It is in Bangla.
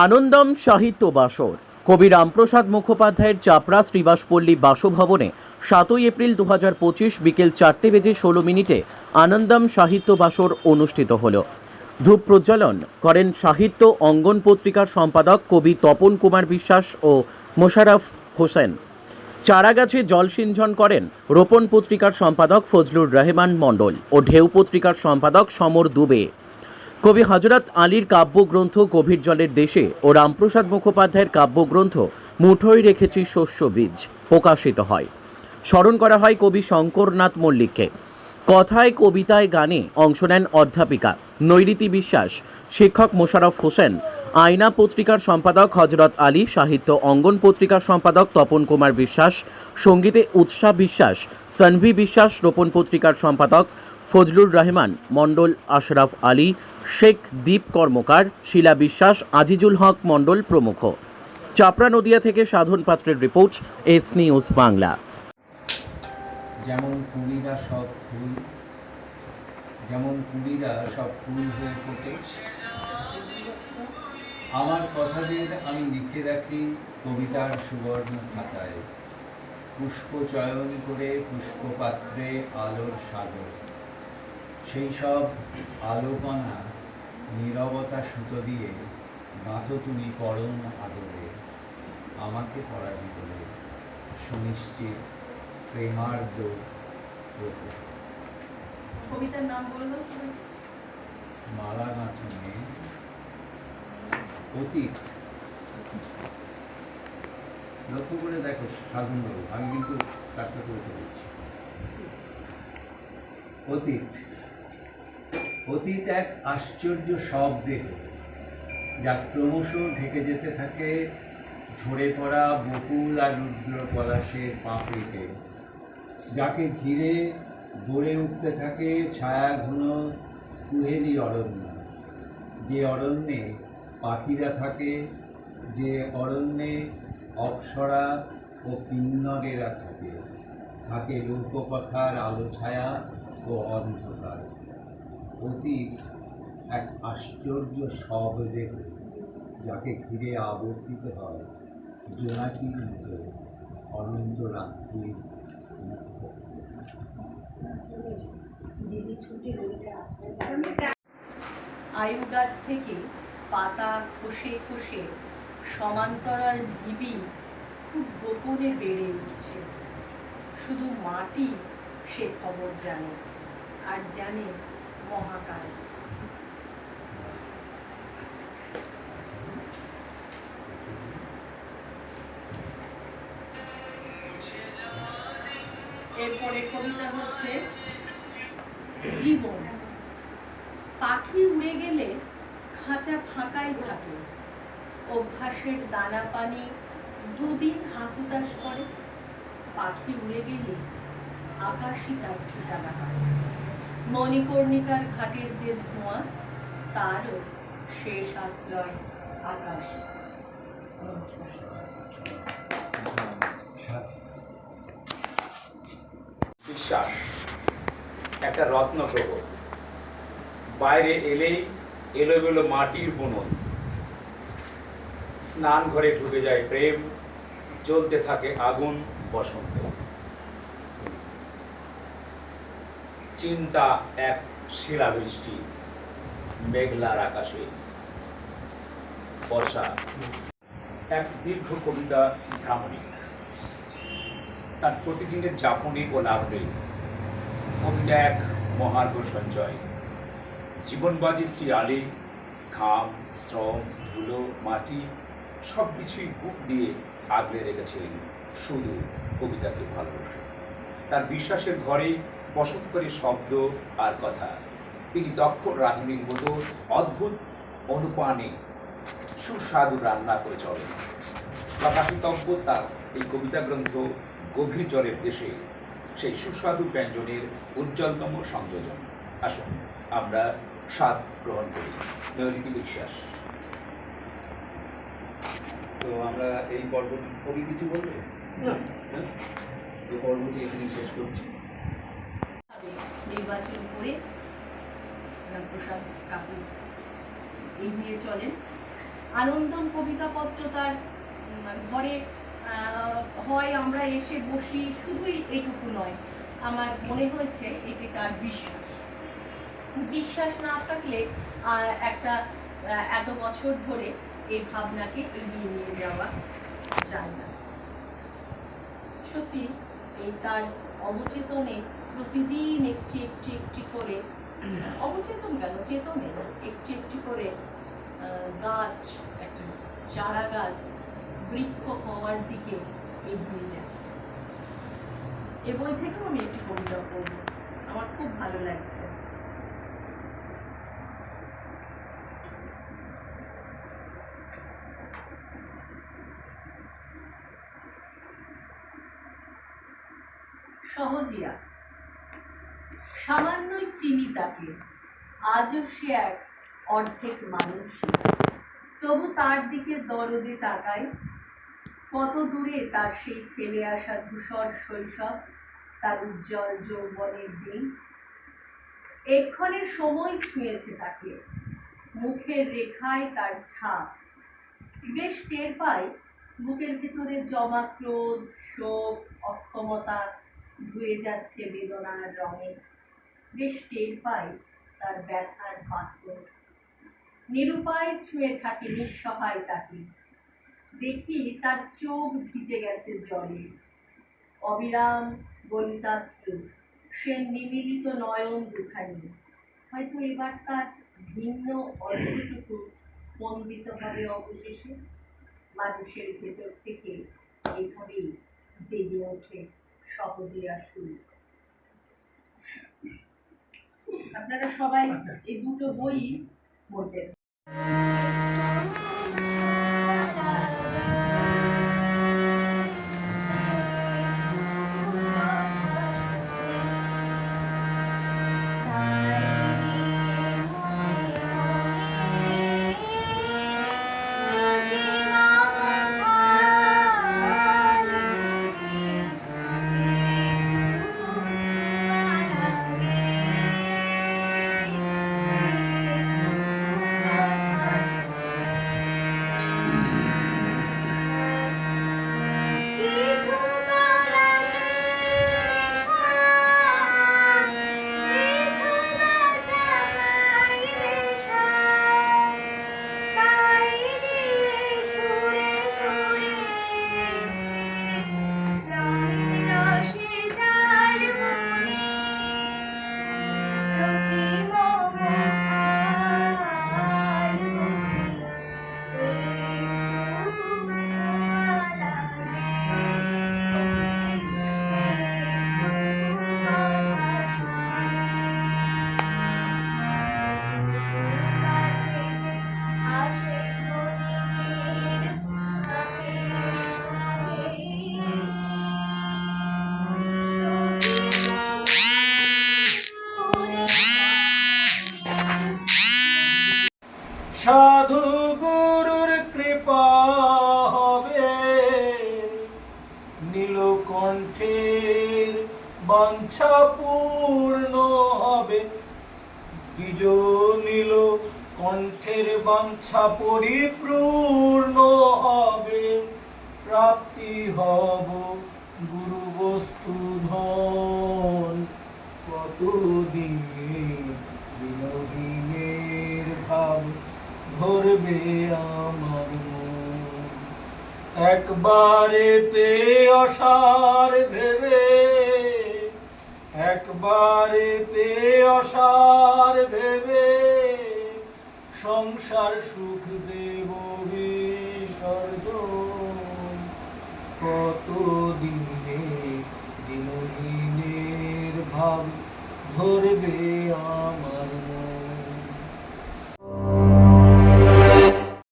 আনন্দম সাহিত্য বাসর। কবি রামপ্রসাদ মুখোপাধ্যায়ের চাপড়া শ্রীবাসপল্লী বাসভবনে সাতই এপ্রিল দু হাজার পঁচিশ বিকেল চারটে বেজে ষোলো মিনিটে আনন্দম সাহিত্য বাসর অনুষ্ঠিত হল। ধূপ প্রজ্বলন করেন সাহিত্য অঙ্গন পত্রিকার সম্পাদক কবি তপন কুমার বিশ্বাস ও মোশারফ হোসেন। চারাগাছে জলসিঞ্চন করেন রোপণ পত্রিকার সম্পাদক ফজলুর রহমান মণ্ডল ও ঢেউ পত্রিকার সম্পাদক সমর দুবে। কবি হজরত আলীর কাব্যগ্রন্থ গভীর জলের দেশে ও রামপ্রসাদ মুখোপাধ্যায়ের কাব্যগ্রন্থ মুঠোয় রেখেছি শস্য বীজ, প্রকাশিত হয়। স্মরণ করা হয় কবি শঙ্করনাথ মল্লিককে। কথায়, কবিতায়, গানে অংশ নেন অধ্যাপিকা নৈরীতি বিশ্বাস, শিক্ষক মোশারফ হোসেন, আয়না পত্রিকার সম্পাদক হজরত আলী, সাহিত্য অঙ্গন পত্রিকার সম্পাদক তপন কুমার বিশ্বাস, সঙ্গীতে উৎসাহ বিশ্বাস, সনভি বিশ্বাস, রোপণ পত্রিকার সম্পাদক ফজলুর রহমান, মণ্ডল আশরাফ আলী, শেখ দীপ কর্মকার, শিলা বিশ্বাস, আজিজুল হক মণ্ডল প্রমুখ। চাপড়া নদিয়া থেকে সাধন পাত্রের রিপোর্ট, এস নিউজ বাংলা। যেমন কুড়িরা সব ফুল, যেমন কুড়িরা সব ফুল হয়ে ফোটে, আমার কথাদের আমি লিখে রাখি কবিতার সুবর্ণ খাতায়। পুষ্প চয়ন করে পুষ্পপাত্রে আলোর সাগর। সেই সব আলোকণা নীরবতা সুতো দিয়ে গাঁথো তুমি পরম আদরে আমাকে পড়াবি বলে সুনিশ্চিত প্রেমার্দ কবিতার নাম বলে মালা গাঁথনে অতীত। লক্ষ্য করে দেখো সাধন আমি কিন্তু তারটা করতে দিচ্ছি অতীত। অতীত এক আশ্চর্য সব দেহ, যা ক্রমশ ঢেকে যেতে থাকে ঝরে পড়া বকুল আর রুদ্র পলাশের পাপড়িতে, যাকে ঘিরে গড়ে উঠতে থাকে ছায়া ঘন কুহেলি অরণ্য। যে অরণ্যে পাখিরা থাকে, যে অরণ্যে অপ্সরা ও কিন্নরেরা থাকে থাকে লোককথার আলো ছায়া ও অন্ধকার। অতীত এক আশ্চর্য দেহ যাকে ঘিরে আবর্তিত হয় জোনাকির মতো, অনন্ত রাত্রির আয়ু গাছ থেকে পাতা খসে খসে সমান্তরাল ঢিবি খুব গোপনে বেড়ে উঠছে। শুধু মাটি সে খবর জানে, আর জানে মহাকাল এরপরে কবিতা হচ্ছে, জীবন। পাখি উড়ে গেলে খাঁচা ফাঁকাই থাকে। অভ্যাসের দানা পানি দুদিন হাকুতাস করে। পাখি উড়ে গেলে আকাশই তার ঠিকানা হয়। মণিকর্ণিকার ঘাটের যে ধোঁয়া, তারও শেষ আশ্রয় আকাশ। বিশ্বাস, একটা রত্ন গ্রহ বাইরে এলেই এলোমেলো মাটির বুনন। স্নান ঘরে ঢুকে যায় প্রেম, জ্বলতে থাকে আগুন বসন্ত। চিন্তা এক শিলাবৃষ্টি, মেঘলার আকাশে, বর্ষা। এক দীর্ঘ কবিতা ভ্রামণিক তার প্রতিদিনের যাপনে ও লাভে কবিতা এক মহার্ঘ সঞ্চয়। জীবনবাদী শ্রী আলী, ঘাম, শ্রম, ধুলো, মাটি সব কিছুই বুক দিয়ে আগলে রেখেছিলেন শুধু কবিতাকে ভালোবাসে। তার বিশ্বাসের ঘরে বসত করে শব্দ আর কথা। তিনি দক্ষ রাঁধুনির মতো অদ্ভুত অনুপানে সুস্বাদু রান্না করে চলেন। প্রকাশিতব্য তার এই কবিতা গ্রন্থ গভীর জলের দেশে সেই সুস্বাদু ব্যঞ্জনের উজ্জ্বলতম সংযোজন। আসুন আমরা স্বাদ গ্রহণ করি। নৈরিতি বিশ্বাস। তো আমরা এই পর্বটি কবি কিছু বলবে হ্যাঁ? এই পর্বটি এখানে শেষ করছি। নির্বাচন করে রামপ্রসাদ কাকু এগিয়ে চলেন। আনন্দম কবিতা পত্র তার ঘরে হয়, আমরা এসে বসি, শুধুই এটুকু নয়, আমার মনে হয়েছে এটি তার বিশ্বাস। বিশ্বাস না থাকলে একটা এত বছর ধরে এই ভাবনাকে এগিয়ে নিয়ে যাওয়া যায় না। সত্যি, এই তার অবচেতনে প্রতিদিন একটি একটি একটি করে অবচেতন কেন? চেতনে একটি একটি করে গাছ, একটা চারা গাছ বৃক্ষ হওয়ার দিকে এগিয়ে যাচ্ছে। এ বই থেকেও আমি একটি কবিতা পড়ব। আমার খুব ভালো লাগছে। সহজিয়া। সামান্যই চিনি তাকে। আজও সে এক অর্ধেক মানুষ। তবু তার দিকে দরদে তাকায়। কত দূরে তার সেই ফেলে আসা ধূসর শৈশব, তার উজ্জ্বল যৌবনের দিন। এক্ষণে সময় ছুঁয়েছে তাকে। মুখের রেখায় তার ছাপ। বেশ টের পায়, বুকের ভিতরে জমা ক্রোধ, শোক, অক্ষমতা, ধুয়ে যাচ্ছে বেদনার রঙে। বেশ টের পাই তার ব্যথার পাথর। নিরুপায় ছুঁয়ে থাকে নিঃসহায় তাকে। দেখি তার চোখ ভিজে গেছে জলে। অবিরাম গলিতাশ্রু সে নিমিলিত নয়ন দুখানি। হয়তো এবার তার ভিন্ন অর্থটুকু স্পন্দিত হবে অবশেষে মানুষের ভেতর থেকে এভাবেই জেগে ওঠে সহজে আসুন আপনারা সবাই এই দুটো বই পড়বেন। বাঞ্ছা পূর্ণ হবে। দ্বিজ নীল কণ্ঠের বাঞ্ছা পরিপূর্ণ হবে। প্রাপ্তি হব গুরু বস্তু ধন। কতদিনে ভাব ধরবে আমার মন? একবারেতে অসার ভেবে একবারেতে অসার ভেবে সংসার সুখ দেব বিসর্জন। কত দিনে দিনের ভাব ধরবে আমার?